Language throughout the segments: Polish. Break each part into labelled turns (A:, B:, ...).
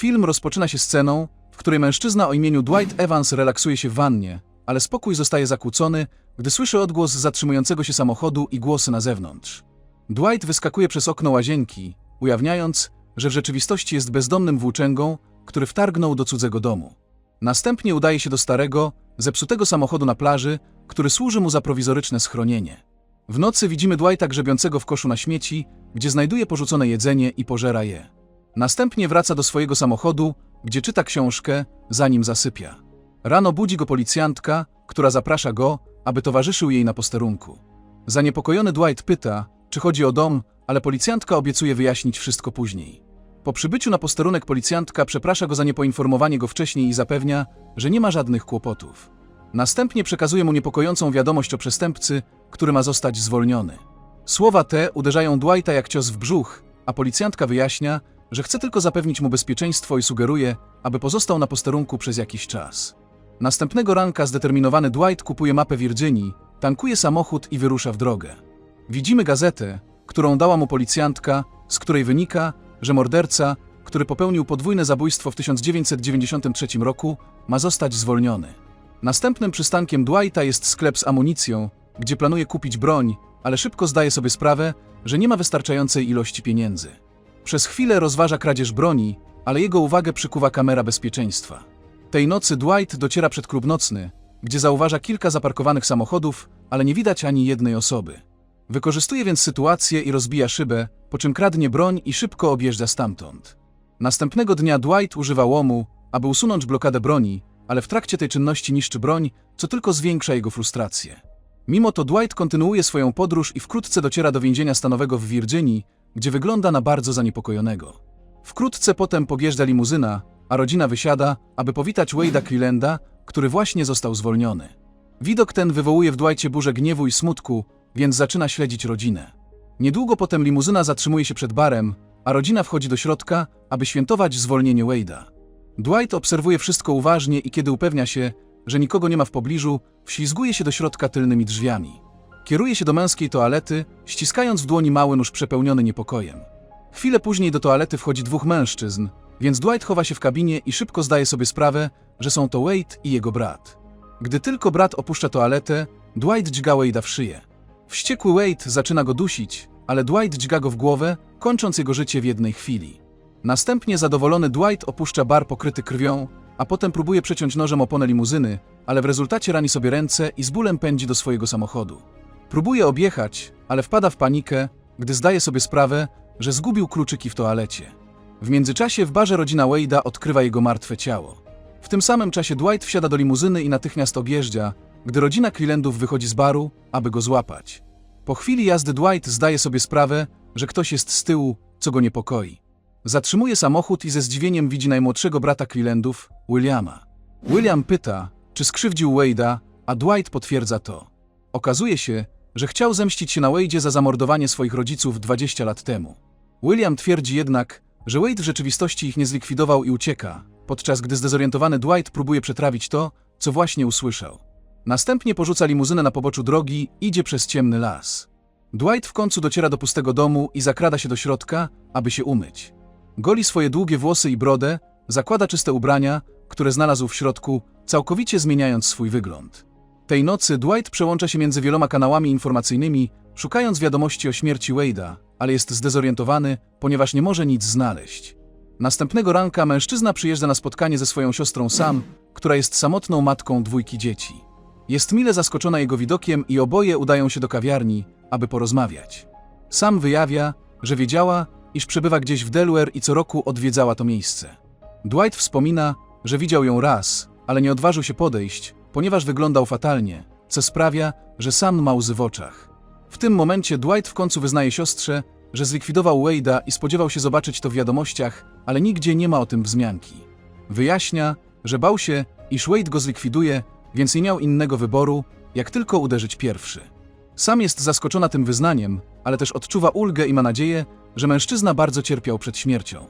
A: Film rozpoczyna się sceną, w której mężczyzna o imieniu Dwight Evans relaksuje się w wannie, ale spokój zostaje zakłócony, gdy słyszy odgłos zatrzymującego się samochodu i głosy na zewnątrz. Dwight wyskakuje przez okno łazienki, ujawniając, że w rzeczywistości jest bezdomnym włóczęgą, który wtargnął do cudzego domu. Następnie udaje się do starego, zepsutego samochodu na plaży, który służy mu za prowizoryczne schronienie. W nocy widzimy Dwighta grzebiącego w koszu na śmieci, gdzie znajduje porzucone jedzenie i pożera je. Następnie wraca do swojego samochodu, gdzie czyta książkę, zanim zasypia. Rano budzi go policjantka, która zaprasza go, aby towarzyszył jej na posterunku. Zaniepokojony Dwight pyta, czy chodzi o dom, ale policjantka obiecuje wyjaśnić wszystko później. Po przybyciu na posterunek policjantka przeprasza go za niepoinformowanie go wcześniej i zapewnia, że nie ma żadnych kłopotów. Następnie przekazuje mu niepokojącą wiadomość o przestępcy, który ma zostać zwolniony. Słowa te uderzają Dwighta jak cios w brzuch, a policjantka wyjaśnia, że chce tylko zapewnić mu bezpieczeństwo i sugeruje, aby pozostał na posterunku przez jakiś czas. Następnego ranka zdeterminowany Dwight kupuje mapę Virginii, tankuje samochód i wyrusza w drogę. Widzimy gazetę, którą dała mu policjantka, z której wynika, że morderca, który popełnił podwójne zabójstwo w 1993 roku, ma zostać zwolniony. Następnym przystankiem Dwighta jest sklep z amunicją, gdzie planuje kupić broń, ale szybko zdaje sobie sprawę, że nie ma wystarczającej ilości pieniędzy. Przez chwilę rozważa kradzież broni, ale jego uwagę przykuwa kamera bezpieczeństwa. Tej nocy Dwight dociera przed klub nocny, gdzie zauważa kilka zaparkowanych samochodów, ale nie widać ani jednej osoby. Wykorzystuje więc sytuację i rozbija szybę, po czym kradnie broń i szybko objeżdża stamtąd. Następnego dnia Dwight używa łomu, aby usunąć blokadę broni, ale w trakcie tej czynności niszczy broń, co tylko zwiększa jego frustrację. Mimo to Dwight kontynuuje swoją podróż i wkrótce dociera do więzienia stanowego w Virginii, gdzie wygląda na bardzo zaniepokojonego. Wkrótce potem podjeżdża limuzyna, a rodzina wysiada, aby powitać Wade'a Clelanda, który właśnie został zwolniony. Widok ten wywołuje w Dwightie burzę gniewu i smutku, więc zaczyna śledzić rodzinę. Niedługo potem limuzyna zatrzymuje się przed barem, a rodzina wchodzi do środka, aby świętować zwolnienie Wade'a. Dwight obserwuje wszystko uważnie i kiedy upewnia się, że nikogo nie ma w pobliżu, wślizguje się do środka tylnymi drzwiami. Kieruje się do męskiej toalety, ściskając w dłoni mały nóż przepełniony niepokojem. Chwilę później do toalety wchodzi dwóch mężczyzn, więc Dwight chowa się w kabinie i szybko zdaje sobie sprawę, że są to Wade i jego brat. Gdy tylko brat opuszcza toaletę, Dwight dźga Wade'a w szyję. Wściekły Wade zaczyna go dusić, ale Dwight dźga go w głowę, kończąc jego życie w jednej chwili. Następnie zadowolony Dwight opuszcza bar pokryty krwią, a potem próbuje przeciąć nożem oponę limuzyny, ale w rezultacie rani sobie ręce i z bólem pędzi do swojego samochodu. Próbuje objechać, ale wpada w panikę, gdy zdaje sobie sprawę, że zgubił kluczyki w toalecie. W międzyczasie w barze rodzina Wade'a odkrywa jego martwe ciało. W tym samym czasie Dwight wsiada do limuzyny i natychmiast objeżdża, gdy rodzina Clelandów wychodzi z baru, aby go złapać. Po chwili jazdy Dwight zdaje sobie sprawę, że ktoś jest z tyłu, co go niepokoi. Zatrzymuje samochód i ze zdziwieniem widzi najmłodszego brata Clelandów, Williama. William pyta, czy skrzywdził Wade'a, a Dwight potwierdza to. Okazuje się, że chciał zemścić się na Wade'ie za zamordowanie swoich rodziców 20 lat temu. William twierdzi jednak, że Wade w rzeczywistości ich nie zlikwidował i ucieka, podczas gdy zdezorientowany Dwight próbuje przetrawić to, co właśnie usłyszał. Następnie porzuca limuzynę na poboczu drogi i idzie przez ciemny las. Dwight w końcu dociera do pustego domu i zakrada się do środka, aby się umyć. Goli swoje długie włosy i brodę, zakłada czyste ubrania, które znalazł w środku, całkowicie zmieniając swój wygląd. Tej nocy Dwight przełącza się między wieloma kanałami informacyjnymi, szukając wiadomości o śmierci Wade'a, ale jest zdezorientowany, ponieważ nie może nic znaleźć. Następnego ranka mężczyzna przyjeżdża na spotkanie ze swoją siostrą Sam, która jest samotną matką dwójki dzieci. Jest mile zaskoczona jego widokiem i oboje udają się do kawiarni, aby porozmawiać. Sam wyjawia, że wiedziała, iż przebywa gdzieś w Delaware i co roku odwiedzała to miejsce. Dwight wspomina, że widział ją raz, ale nie odważył się podejść, ponieważ wyglądał fatalnie, co sprawia, że sam ma łzy w oczach. W tym momencie Dwight w końcu wyznaje siostrze, że zlikwidował Wade'a i spodziewał się zobaczyć to w wiadomościach, ale nigdzie nie ma o tym wzmianki. Wyjaśnia, że bał się, iż Wade go zlikwiduje, więc nie miał innego wyboru, jak tylko uderzyć pierwszy. Sam jest zaskoczona tym wyznaniem, ale też odczuwa ulgę i ma nadzieję, że mężczyzna bardzo cierpiał przed śmiercią.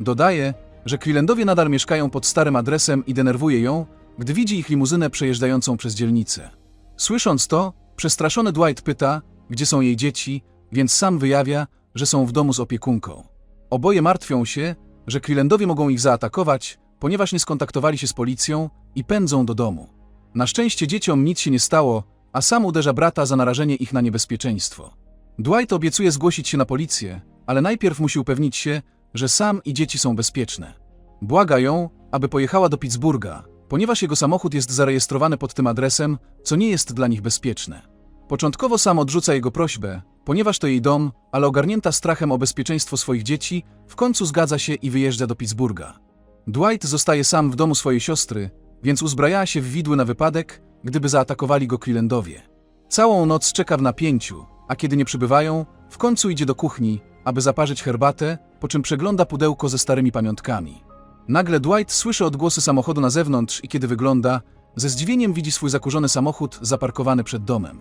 A: Dodaje, że Clelandowie nadal mieszkają pod starym adresem i denerwuje ją, gdy widzi ich limuzynę przejeżdżającą przez dzielnicę. Słysząc to, przestraszony Dwight pyta, gdzie są jej dzieci, więc sam wyjawia, że są w domu z opiekunką. Oboje martwią się, że Clelandowie mogą ich zaatakować, ponieważ nie skontaktowali się z policją i pędzą do domu. Na szczęście dzieciom nic się nie stało, a sam uderza brata za narażenie ich na niebezpieczeństwo. Dwight obiecuje zgłosić się na policję, ale najpierw musi upewnić się, że sam i dzieci są bezpieczne. Błaga ją, aby pojechała do Pittsburgha, ponieważ jego samochód jest zarejestrowany pod tym adresem, co nie jest dla nich bezpieczne. Początkowo sam odrzuca jego prośbę, ponieważ to jej dom, ale ogarnięta strachem o bezpieczeństwo swoich dzieci, w końcu zgadza się i wyjeżdża do Pittsburgha. Dwight zostaje sam w domu swojej siostry, więc uzbraja się w widły na wypadek, gdyby zaatakowali go Clelandowie. Całą noc czeka w napięciu, a kiedy nie przybywają, w końcu idzie do kuchni, aby zaparzyć herbatę, po czym przegląda pudełko ze starymi pamiątkami. Nagle Dwight słyszy odgłosy samochodu na zewnątrz i kiedy wygląda, ze zdziwieniem widzi swój zakurzony samochód zaparkowany przed domem.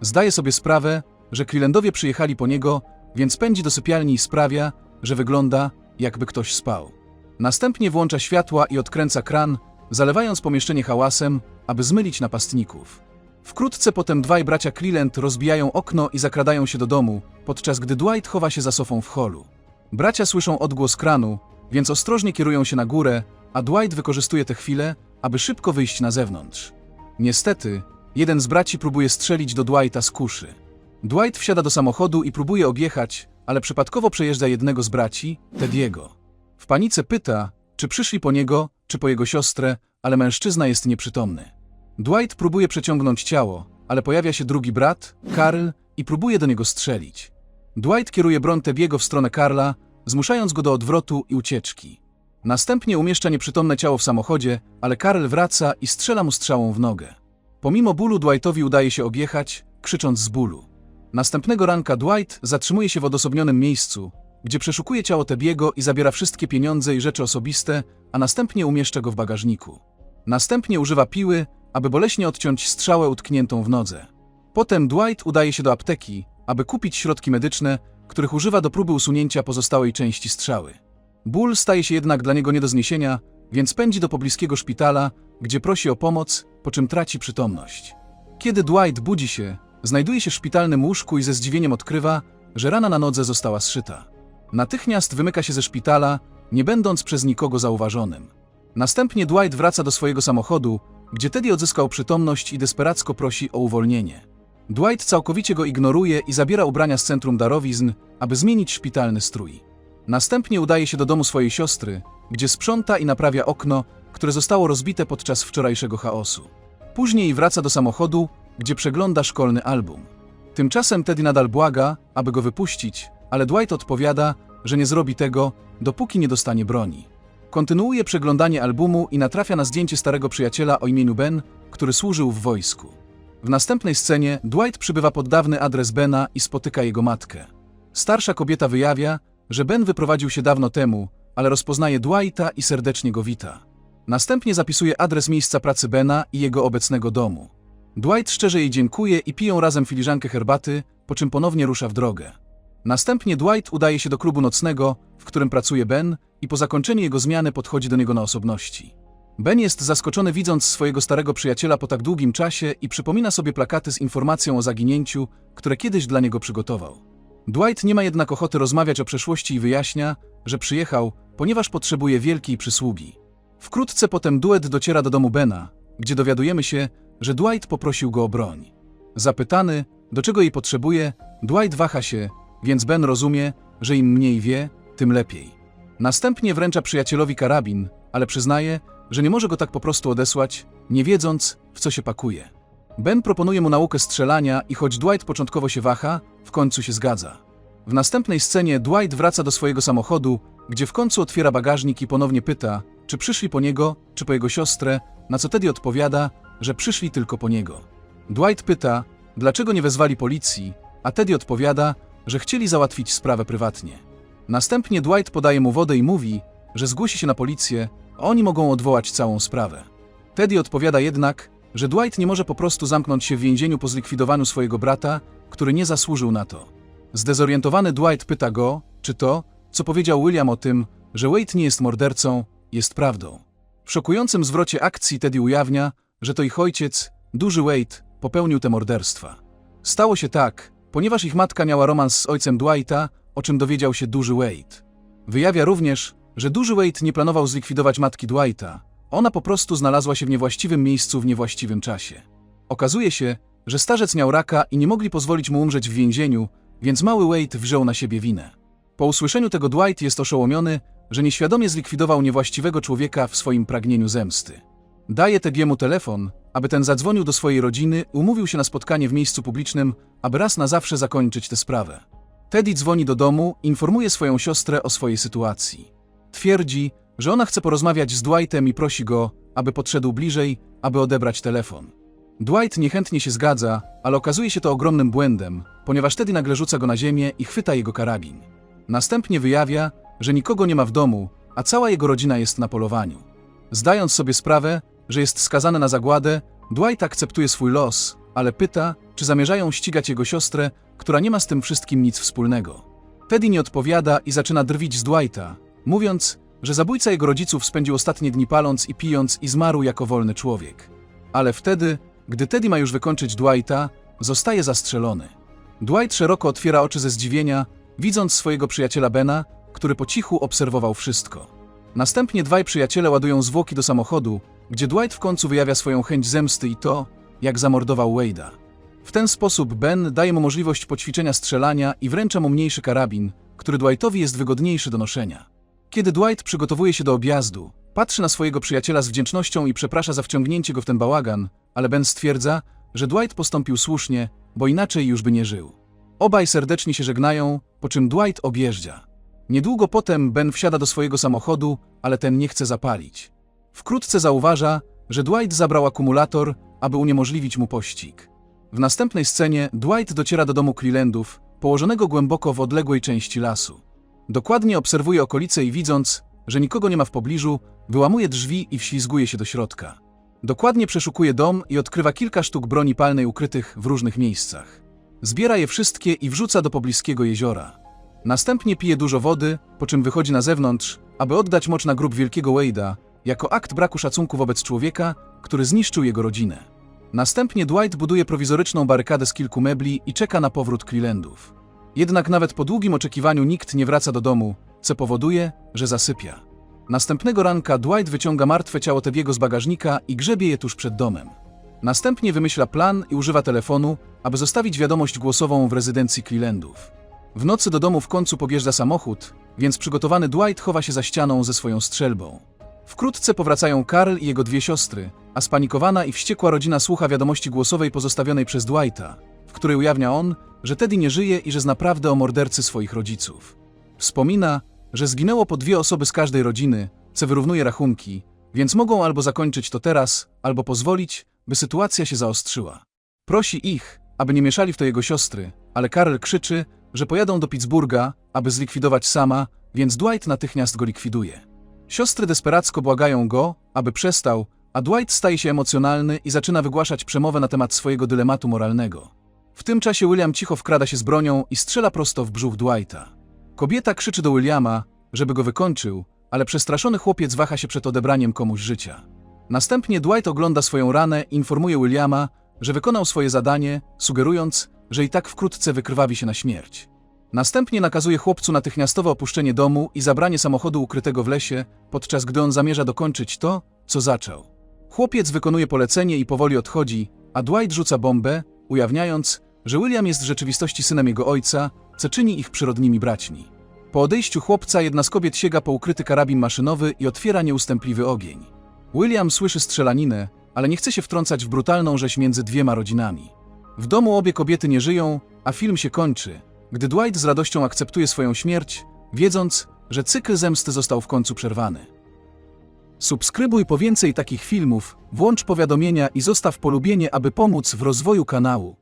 A: Zdaje sobie sprawę, że Clelandowie przyjechali po niego, więc pędzi do sypialni i sprawia, że wygląda, jakby ktoś spał. Następnie włącza światła i odkręca kran, zalewając pomieszczenie hałasem, aby zmylić napastników. Wkrótce potem dwaj bracia Cleland rozbijają okno i zakradają się do domu, podczas gdy Dwight chowa się za sofą w holu. Bracia słyszą odgłos kranu, więc ostrożnie kierują się na górę, a Dwight wykorzystuje tę chwilę, aby szybko wyjść na zewnątrz. Niestety, jeden z braci próbuje strzelić do Dwighta z kuszy. Dwight wsiada do samochodu i próbuje objechać, ale przypadkowo przejeżdża jednego z braci, Tediego. W panice pyta, czy przyszli po niego, czy po jego siostrę, ale mężczyzna jest nieprzytomny. Dwight próbuje przeciągnąć ciało, ale pojawia się drugi brat, Karl, i próbuje do niego strzelić. Dwight kieruje broń Tebiego w stronę Karla, zmuszając go do odwrotu i ucieczki. Następnie umieszcza nieprzytomne ciało w samochodzie, ale Karl wraca i strzela mu strzałą w nogę. Pomimo bólu Dwightowi udaje się objechać, krzycząc z bólu. Następnego ranka Dwight zatrzymuje się w odosobnionym miejscu, gdzie przeszukuje ciało Tebiego i zabiera wszystkie pieniądze i rzeczy osobiste, a następnie umieszcza go w bagażniku. Następnie używa piły, aby boleśnie odciąć strzałę utkniętą w nodze. Potem Dwight udaje się do apteki, aby kupić środki medyczne, których używa do próby usunięcia pozostałej części strzały. Ból staje się jednak dla niego nie do zniesienia, więc pędzi do pobliskiego szpitala, gdzie prosi o pomoc, po czym traci przytomność. Kiedy Dwight budzi się, znajduje się w szpitalnym łóżku i ze zdziwieniem odkrywa, że rana na nodze została zszyta. Natychmiast wymyka się ze szpitala, nie będąc przez nikogo zauważonym. Następnie Dwight wraca do swojego samochodu, gdzie Teddy odzyskał przytomność i desperacko prosi o uwolnienie. Dwight całkowicie go ignoruje i zabiera ubrania z centrum darowizn, aby zmienić szpitalny strój. Następnie udaje się do domu swojej siostry, gdzie sprząta i naprawia okno, które zostało rozbite podczas wczorajszego chaosu. Później wraca do samochodu, gdzie przegląda szkolny album. Tymczasem Teddy nadal błaga, aby go wypuścić, ale Dwight odpowiada, że nie zrobi tego, dopóki nie dostanie broni. Kontynuuje przeglądanie albumu i natrafia na zdjęcie starego przyjaciela o imieniu Ben, który służył w wojsku. W następnej scenie Dwight przybywa pod dawny adres Bena i spotyka jego matkę. Starsza kobieta wyjawia, że Ben wyprowadził się dawno temu, ale rozpoznaje Dwighta i serdecznie go wita. Następnie zapisuje adres miejsca pracy Bena i jego obecnego domu. Dwight szczerze jej dziękuje i piją razem filiżankę herbaty, po czym ponownie rusza w drogę. Następnie Dwight udaje się do klubu nocnego, w którym pracuje Ben i po zakończeniu jego zmiany podchodzi do niego na osobności. Ben jest zaskoczony widząc swojego starego przyjaciela po tak długim czasie i przypomina sobie plakaty z informacją o zaginięciu, które kiedyś dla niego przygotował. Dwight nie ma jednak ochoty rozmawiać o przeszłości i wyjaśnia, że przyjechał, ponieważ potrzebuje wielkiej przysługi. Wkrótce potem duet dociera do domu Bena, gdzie dowiadujemy się, że Dwight poprosił go o broń. Zapytany, do czego jej potrzebuje, Dwight waha się, więc Ben rozumie, że im mniej wie, tym lepiej. Następnie wręcza przyjacielowi karabin, ale przyznaje, że nie może go tak po prostu odesłać, nie wiedząc, w co się pakuje. Ben proponuje mu naukę strzelania i choć Dwight początkowo się waha, w końcu się zgadza. W następnej scenie Dwight wraca do swojego samochodu, gdzie w końcu otwiera bagażnik i ponownie pyta, czy przyszli po niego, czy po jego siostrę, na co Teddy odpowiada, że przyszli tylko po niego. Dwight pyta, dlaczego nie wezwali policji, a Teddy odpowiada, że chcieli załatwić sprawę prywatnie. Następnie Dwight podaje mu wodę i mówi, że zgłosi się na policję, oni mogą odwołać całą sprawę. Teddy odpowiada jednak, że Dwight nie może po prostu zamknąć się w więzieniu po zlikwidowaniu swojego brata, który nie zasłużył na to. Zdezorientowany Dwight pyta go, czy to, co powiedział William o tym, że Wade nie jest mordercą, jest prawdą. W szokującym zwrocie akcji Teddy ujawnia, że to ich ojciec, duży Wade, popełnił te morderstwa. Stało się tak, ponieważ ich matka miała romans z ojcem Dwighta, o czym dowiedział się duży Wade. Wyjawia również, że duży Wade nie planował zlikwidować matki Dwighta. Ona po prostu znalazła się w niewłaściwym miejscu w niewłaściwym czasie. Okazuje się, że starzec miał raka i nie mogli pozwolić mu umrzeć w więzieniu, więc mały Wade wziął na siebie winę. Po usłyszeniu tego Dwight jest oszołomiony, że nieświadomie zlikwidował niewłaściwego człowieka w swoim pragnieniu zemsty. Daje Tediemu telefon, aby ten zadzwonił do swojej rodziny, umówił się na spotkanie w miejscu publicznym, aby raz na zawsze zakończyć tę sprawę. Teddy dzwoni do domu, informuje swoją siostrę o swojej sytuacji. Twierdzi, że ona chce porozmawiać z Dwightem i prosi go, aby podszedł bliżej, aby odebrać telefon. Dwight niechętnie się zgadza, ale okazuje się to ogromnym błędem, ponieważ Teddy nagle rzuca go na ziemię i chwyta jego karabin. Następnie wyjawia, że nikogo nie ma w domu, a cała jego rodzina jest na polowaniu. Zdając sobie sprawę, że jest skazany na zagładę, Dwight akceptuje swój los, ale pyta, czy zamierzają ścigać jego siostrę, która nie ma z tym wszystkim nic wspólnego. Teddy nie odpowiada i zaczyna drwić z Dwighta, mówiąc, że zabójca jego rodziców spędził ostatnie dni paląc i pijąc i zmarł jako wolny człowiek. Ale wtedy, gdy Teddy ma już wykończyć Dwighta, zostaje zastrzelony. Dwight szeroko otwiera oczy ze zdziwienia, widząc swojego przyjaciela Bena, który po cichu obserwował wszystko. Następnie dwaj przyjaciele ładują zwłoki do samochodu, gdzie Dwight w końcu wyjawia swoją chęć zemsty i to, jak zamordował Wade'a. W ten sposób Ben daje mu możliwość poćwiczenia strzelania i wręcza mu mniejszy karabin, który Dwightowi jest wygodniejszy do noszenia. Kiedy Dwight przygotowuje się do objazdu, patrzy na swojego przyjaciela z wdzięcznością i przeprasza za wciągnięcie go w ten bałagan, ale Ben stwierdza, że Dwight postąpił słusznie, bo inaczej już by nie żył. Obaj serdecznie się żegnają, po czym Dwight objeżdża. Niedługo potem Ben wsiada do swojego samochodu, ale ten nie chce zapalić. Wkrótce zauważa, że Dwight zabrał akumulator, aby uniemożliwić mu pościg. W następnej scenie Dwight dociera do domu Clelandów, położonego głęboko w odległej części lasu. Dokładnie obserwuje okolice i widząc, że nikogo nie ma w pobliżu, wyłamuje drzwi i wślizguje się do środka. Dokładnie przeszukuje dom i odkrywa kilka sztuk broni palnej ukrytych w różnych miejscach. Zbiera je wszystkie i wrzuca do pobliskiego jeziora. Następnie pije dużo wody, po czym wychodzi na zewnątrz, aby oddać mocz na grób wielkiego Wade'a, jako akt braku szacunku wobec człowieka, który zniszczył jego rodzinę. Następnie Dwight buduje prowizoryczną barykadę z kilku mebli i czeka na powrót Clelandów. Jednak nawet po długim oczekiwaniu nikt nie wraca do domu, co powoduje, że zasypia. Następnego ranka Dwight wyciąga martwe ciało Tediego z bagażnika i grzebie je tuż przed domem. Następnie wymyśla plan i używa telefonu, aby zostawić wiadomość głosową w rezydencji Clelandów. W nocy do domu w końcu podjeżdża samochód, więc przygotowany Dwight chowa się za ścianą ze swoją strzelbą. Wkrótce powracają Karl i jego dwie siostry, a spanikowana i wściekła rodzina słucha wiadomości głosowej pozostawionej przez Dwighta, w której ujawnia on, że Teddy nie żyje i że zna prawdę o mordercy swoich rodziców. Wspomina, że zginęło po dwie osoby z każdej rodziny, co wyrównuje rachunki, więc mogą albo zakończyć to teraz, albo pozwolić, by sytuacja się zaostrzyła. Prosi ich, aby nie mieszali w to jego siostry, ale Karl krzyczy, że pojadą do Pittsburgha, aby zlikwidować sama, więc Dwight natychmiast go likwiduje. Siostry desperacko błagają go, aby przestał, a Dwight staje się emocjonalny i zaczyna wygłaszać przemowę na temat swojego dylematu moralnego. W tym czasie William cicho wkrada się z bronią i strzela prosto w brzuch Dwighta. Kobieta krzyczy do Williama, żeby go wykończył, ale przestraszony chłopiec waha się przed odebraniem komuś życia. Następnie Dwight ogląda swoją ranę i informuje Williama, że wykonał swoje zadanie, sugerując, że i tak wkrótce wykrwawi się na śmierć. Następnie nakazuje chłopcu natychmiastowe opuszczenie domu i zabranie samochodu ukrytego w lesie, podczas gdy on zamierza dokończyć to, co zaczął. Chłopiec wykonuje polecenie i powoli odchodzi, a Dwight rzuca bombę, ujawniając, że William jest w rzeczywistości synem jego ojca, co czyni ich przyrodnimi braćmi. Po odejściu chłopca jedna z kobiet sięga po ukryty karabin maszynowy i otwiera nieustępliwy ogień. William słyszy strzelaninę, ale nie chce się wtrącać w brutalną rzeź między dwiema rodzinami. W domu obie kobiety nie żyją, a film się kończy, gdy Dwight z radością akceptuje swoją śmierć, wiedząc, że cykl zemsty został w końcu przerwany. Subskrybuj po więcej takich filmów, włącz powiadomienia i zostaw polubienie, aby pomóc w rozwoju kanału.